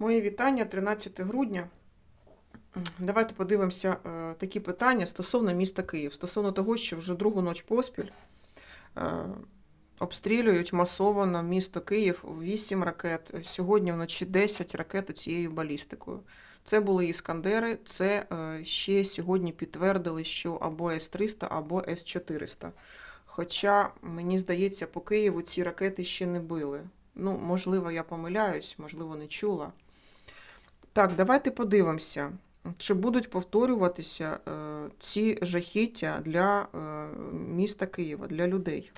Мої вітання 13 грудня. Давайте подивимося е, такі питання стосовно міста Київ, стосовно того, що вже другу ніч поспіль е, обстрілюють масово місто Київ 8 ракет. Сьогодні вночі 10 ракет цією балістикою. Це були іскандери, це е, ще сьогодні підтвердили, що або С-300, або С-400. Хоча, мені здається, по Києву ці ракети ще не били. Ну, можливо, я помиляюсь, можливо, не чула. Так, давайте подивимося, чи будуть повторюватися е, ці жахіття для е, міста Києва, для людей.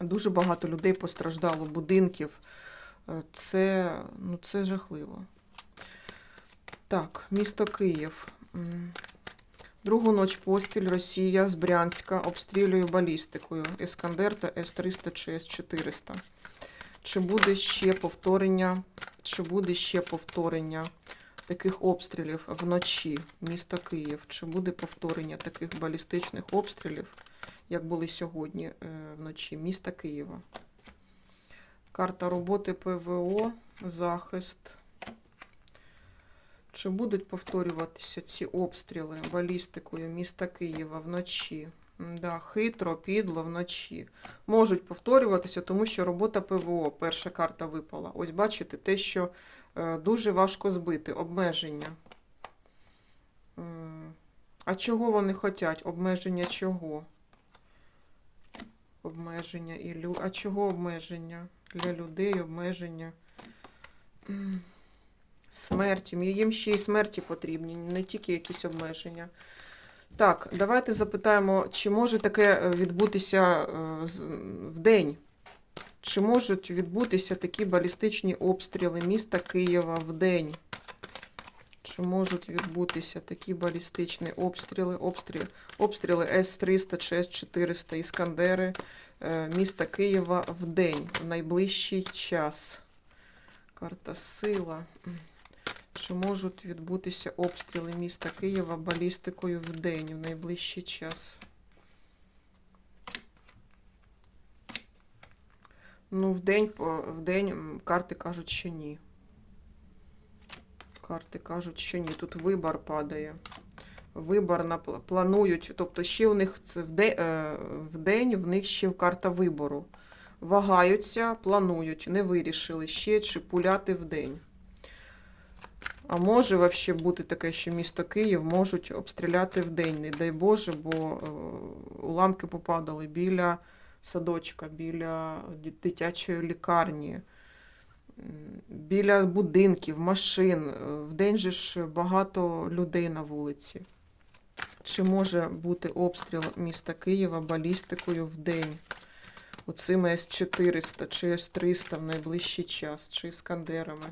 Дуже багато людей постраждало, будинків. Е, Це, ну, це жахливо. Так, місто Київ. Другу ніч поспіль Росія з Брянська обстрілює балістикою Ескандер та С-300 чи С-400. Чи буде ще повторення, чи буде ще повторення таких обстрілів вночі міста Київ? Чи буде повторення таких балістичних обстрілів, як були сьогодні е, вночі міста Києва? Карта роботи ПВО, захист. Чи будуть повторюватися ці обстріли балістикою міста Києва вночі? Да, хитро, підло вночі. Можуть повторюватися, тому що робота ПВО, перша карта випала. Ось бачите, те, що е, дуже важко збити, обмеження. А чого вони хочуть? Обмеження чого? Обмеження і лю... А чого обмеження? Для людей обмеження. Смерті. Їм ще й смерті потрібні, не тільки якісь обмеження. Так, давайте запитаємо, чи може таке е, відбутися е, в день? Чи можуть відбутися такі балістичні обстріли міста Києва в день? Чи можуть відбутися такі балістичні обстріли, обстріли, обстріли С-300 чи С-400 Іскандери е, міста Києва в день, в найближчий час? Карта сила. Чи можуть відбутися обстріли міста Києва балістикою в день, в найближчий час? Ну, в день, в день карти кажуть, що ні. Карти кажуть, що ні. Тут вибор падає. Вибор на планують, тобто ще у них це в день, в день в них ще карта вибору. Вагаються, планують, не вирішили ще чи пуляти в день. А може взагалі бути таке, що місто Київ можуть обстріляти в день, не дай Боже, бо е, уламки попадали біля садочка, біля дитячої лікарні, біля будинків, машин. Е, В день же ж багато людей на вулиці. Чи може бути обстріл міста Києва балістикою в день? Оцими С-400 чи С-300 в найближчий час, чи Іскандерами?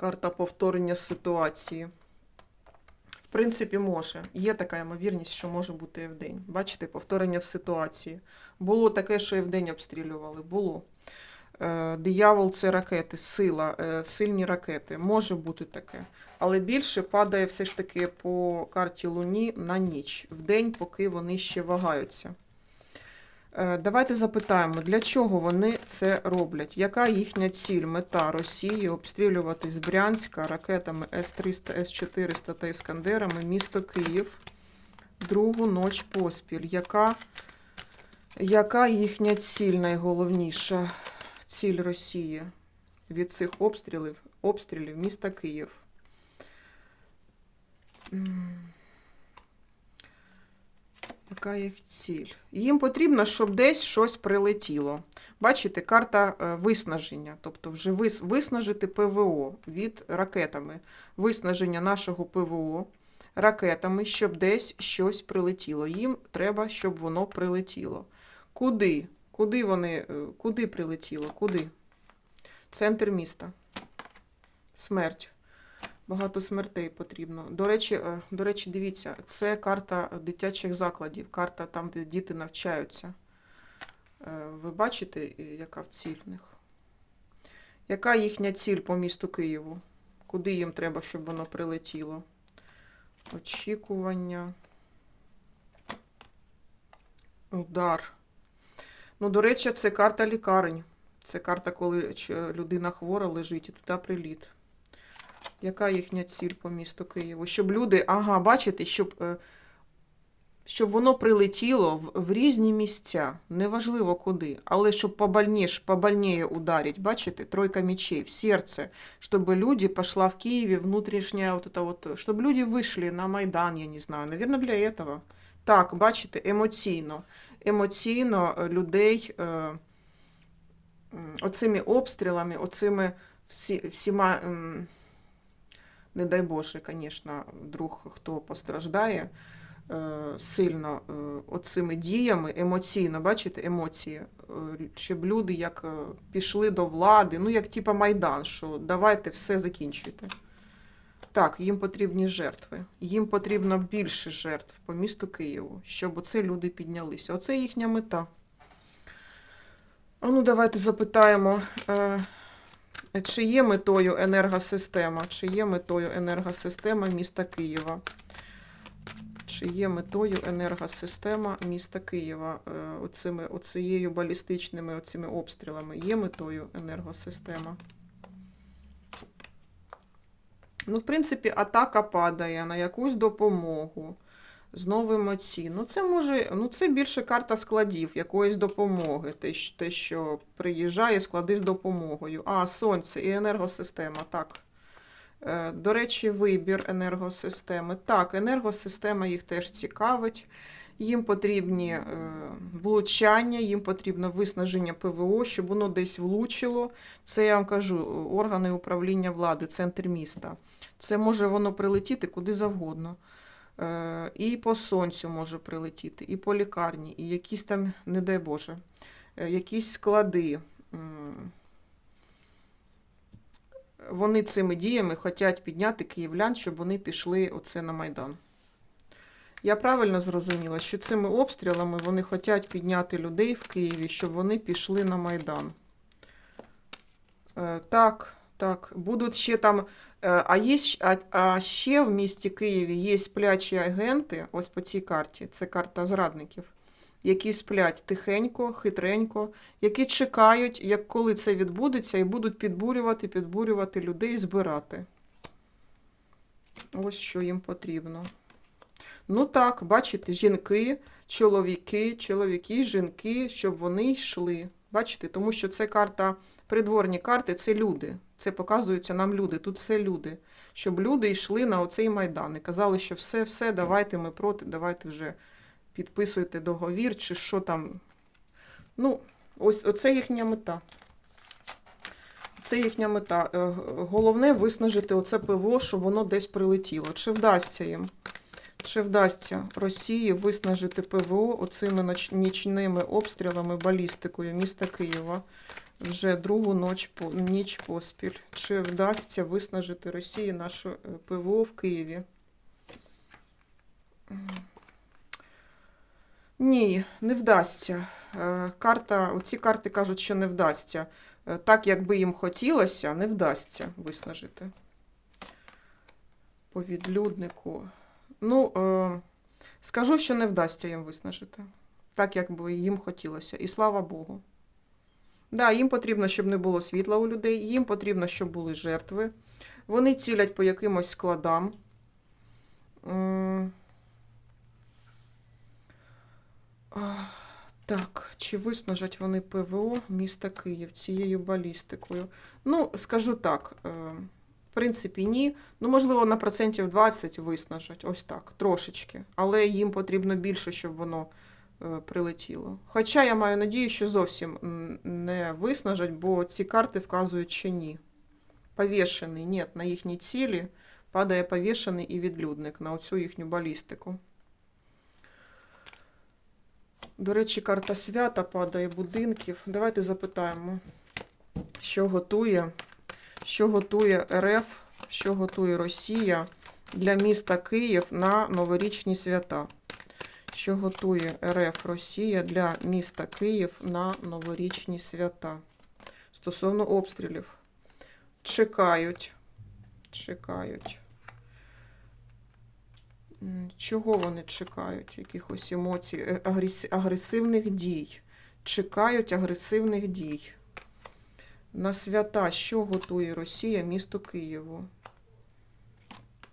Карта повторення ситуації. В принципі, може. Є така ймовірність, що може бути і вдень. Бачите, повторення в ситуації. Було таке, що і вдень обстрілювали. Було. Е, Диявол це ракети, сила, е, сильні ракети. Може бути таке. Але більше падає все ж таки по карті Луні на ніч, в день, поки вони ще вагаються. Е, Давайте запитаємо, для чого вони це роблять? Яка їхня ціль, мета Росії обстрілювати з Брянська ракетами С-300, С-400 та Іскандерами місто Київ другу ніч поспіль? Яка, яка їхня ціль найголовніша? Ціль Росії від цих обстрілів, обстрілів міста Київ? Яка їх ціль? Їм потрібно, щоб десь щось прилетіло. Бачите, карта е, виснаження, тобто вже виснажити ПВО від ракетами. Виснаження нашого ПВО ракетами, щоб десь щось прилетіло. Їм треба, щоб воно прилетіло. Куди? Куди вони, е, куди прилетіло? Куди? Центр міста. Смерть. Багато смертей потрібно. До речі, е, до речі, дивіться, це карта дитячих закладів, карта там, де діти навчаються. Е, Ви бачите, яка в них? Яка їхня ціль по місту Києву? Куди їм треба, щоб воно прилетіло? Очікування. Удар. Ну, до речі, це карта лікарень. Це карта, коли людина хвора лежить і туди приліт. Яка їхня ціль по місту Києву? Щоб люди, ага, бачите, щоб, е, щоб воно прилетіло в, в різні місця, неважливо куди, але щоб побольніше, побольніше ударить, бачите, тройка мечей в серце, чтобы люди пошла в Киеве внутрішня, вот это вот, чтобы люди вийшли на Майдан, я не знаю, наверное, для этого. Так, бачите, емоційно. Емоційно е, людей е, м, оцими обстрілами, оцими всі, всіма, м, не дай Боже, звісно, вдруг хто постраждає е, сильно е, оцими діями, емоційно, бачите, емоції, е, щоб люди як е, пішли до влади, ну як типа Майдан, що давайте все закінчуйте. Так, їм потрібні жертви. Їм потрібно більше жертв по місту Києву, щоб оце люди піднялися. Оце їхня мета. Ну, давайте запитаємо, е, чи є метою енергосистема? Чи є метою енергосистема міста Києва? Чи є метою енергосистема міста Києва е, оцими, оцією балістичними оцими обстрілами? Є метою енергосистема? Ну, в принципі, атака падає на якусь допомогу з новим оці. Ну, це може, ну, це більше карта складів, якоїсь допомоги. Те, що- те, що приїжджає, склади з допомогою. А, сонце і енергосистема, так. Е, До речі, вибір енергосистеми. Так, енергосистема їх теж цікавить. Їм потрібні е, влучання, їм потрібно виснаження ПВО, щоб воно десь влучило. Це я вам кажу, органи управління влади, центр міста. Це може воно прилетіти куди завгодно. Е, І по сонцю може прилетіти, і по лікарні, і якісь там, не дай Боже, е, якісь склади. Вони цими діями хочуть підняти київлян, щоб вони пішли оце на Майдан. Я правильно зрозуміла, що цими обстрілами вони хочуть підняти людей в Києві, щоб вони пішли на Майдан. Е, Так, так. Будуть ще там. е, А, є, а, а ще в місті Києві є сплячі агенти, ось по цій карті, це карта зрадників, які сплять тихенько, хитренько, які чекають, як коли це відбудеться, і будуть підбурювати, підбурювати людей, збирати. Ось що їм потрібно. Ну так, бачите, жінки, чоловіки, чоловіки, жінки, щоб вони йшли. Бачите, тому що це карта, придворні карти це люди. Це показуються нам люди. Тут все люди. Щоб люди йшли на оцей майдан і казали, що все, все, давайте ми проти, давайте вже підписуйте договір, чи що там. Ну, ось оце їхня мета. Це їхня мета. Е, Головне виснажити оце ПВО, щоб воно десь прилетіло. Чи вдасться їм? Чи вдасться Росії виснажити ПВО оцими нічними обстрілами, балістикою міста Києва вже другу по ніч поспіль? Чи вдасться виснажити Росії наше ПВО в Києві? Ні, не вдасться. Е, Карта, оці карти кажуть, що не вдасться. Е, Так, як би їм хотілося, не вдасться виснажити. По відлюднику. Ну, е, скажу, що не вдасться їм виснажити. Так, як би їм хотілося. І слава Богу. Да, їм потрібно, щоб не було світла у людей, їм потрібно, щоб були жертви. Вони цілять по якимось складам. Так, чи виснажать вони ПВО міста Київ цією балістикою? Ну, скажу так. е, В принципі, ні. Ну, можливо, на процентів 20 виснажать, ось так, трошечки. Але їм потрібно більше, щоб воно прилетіло. Хоча я маю надію, що зовсім не виснажать, бо ці карти вказують, що ні. Повішений, ні, на їхній цілі падає повішений і відлюдник на оцю їхню балістику. До речі, карта свята падає будинків. Давайте запитаємо, що готує, що готує РФ, що готує Росія для міста Київ на новорічні свята. Що готує РФ Росія для міста Київ на новорічні свята. Стосовно обстрілів. Чекають. Чекають. Чого вони чекають? Якихось емоцій, е, агресивних дій. Чекають агресивних дій. На свята, що готує Росія місту Києву?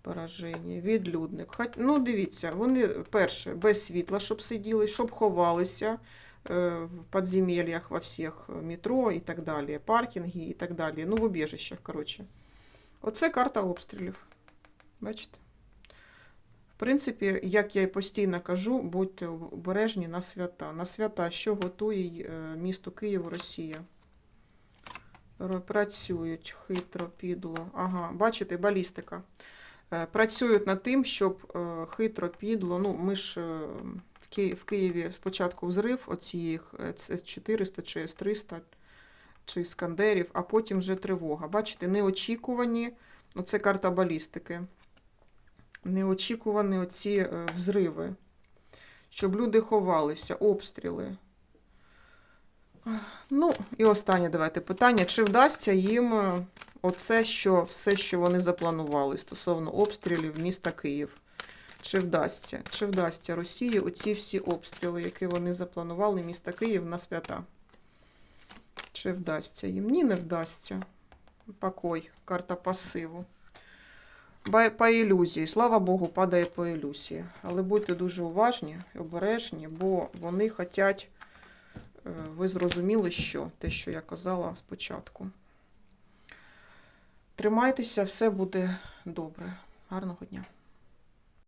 Пораження, відлюдник. Хать, ну, дивіться, вони перше, без світла, щоб сиділи, щоб ховалися е, в підземельях во всіх метро і так далі, паркінги і так далі. Ну, в убіжищах, коротше. Оце карта обстрілів. Бачите? В принципі, як я і постійно кажу, будьте обережні на свята. На свята, що готує е, місто Києву Росія? Працюють хитро, підло. Ага, бачите, балістика. Е, Працюють над тим, щоб е, хитро, підло. Ну, ми ж е, в Києві спочатку взрив оцієї С-400 чи С-300 чи Іскандерів, а потім вже тривога. Бачите, неочікувані, оце карта балістики. Неочікувані оці взриви, щоб люди ховалися, обстріли. Ну, і останнє давайте питання. Чи вдасться їм е, оце, що все, що вони запланували стосовно обстрілів міста Київ? Чи вдасться? Чи вдасться Росії оці всі обстріли, які вони запланували міста Київ на свята? Чи вдасться їм? Ні, не вдасться. Покой, карта пасиву. По ілюзії, слава Богу, падає по ілюзії. Але будьте дуже уважні і обережні, бо вони хочуть, ви зрозуміли, що те, що я казала спочатку. Тримайтеся, все буде добре. Гарного дня.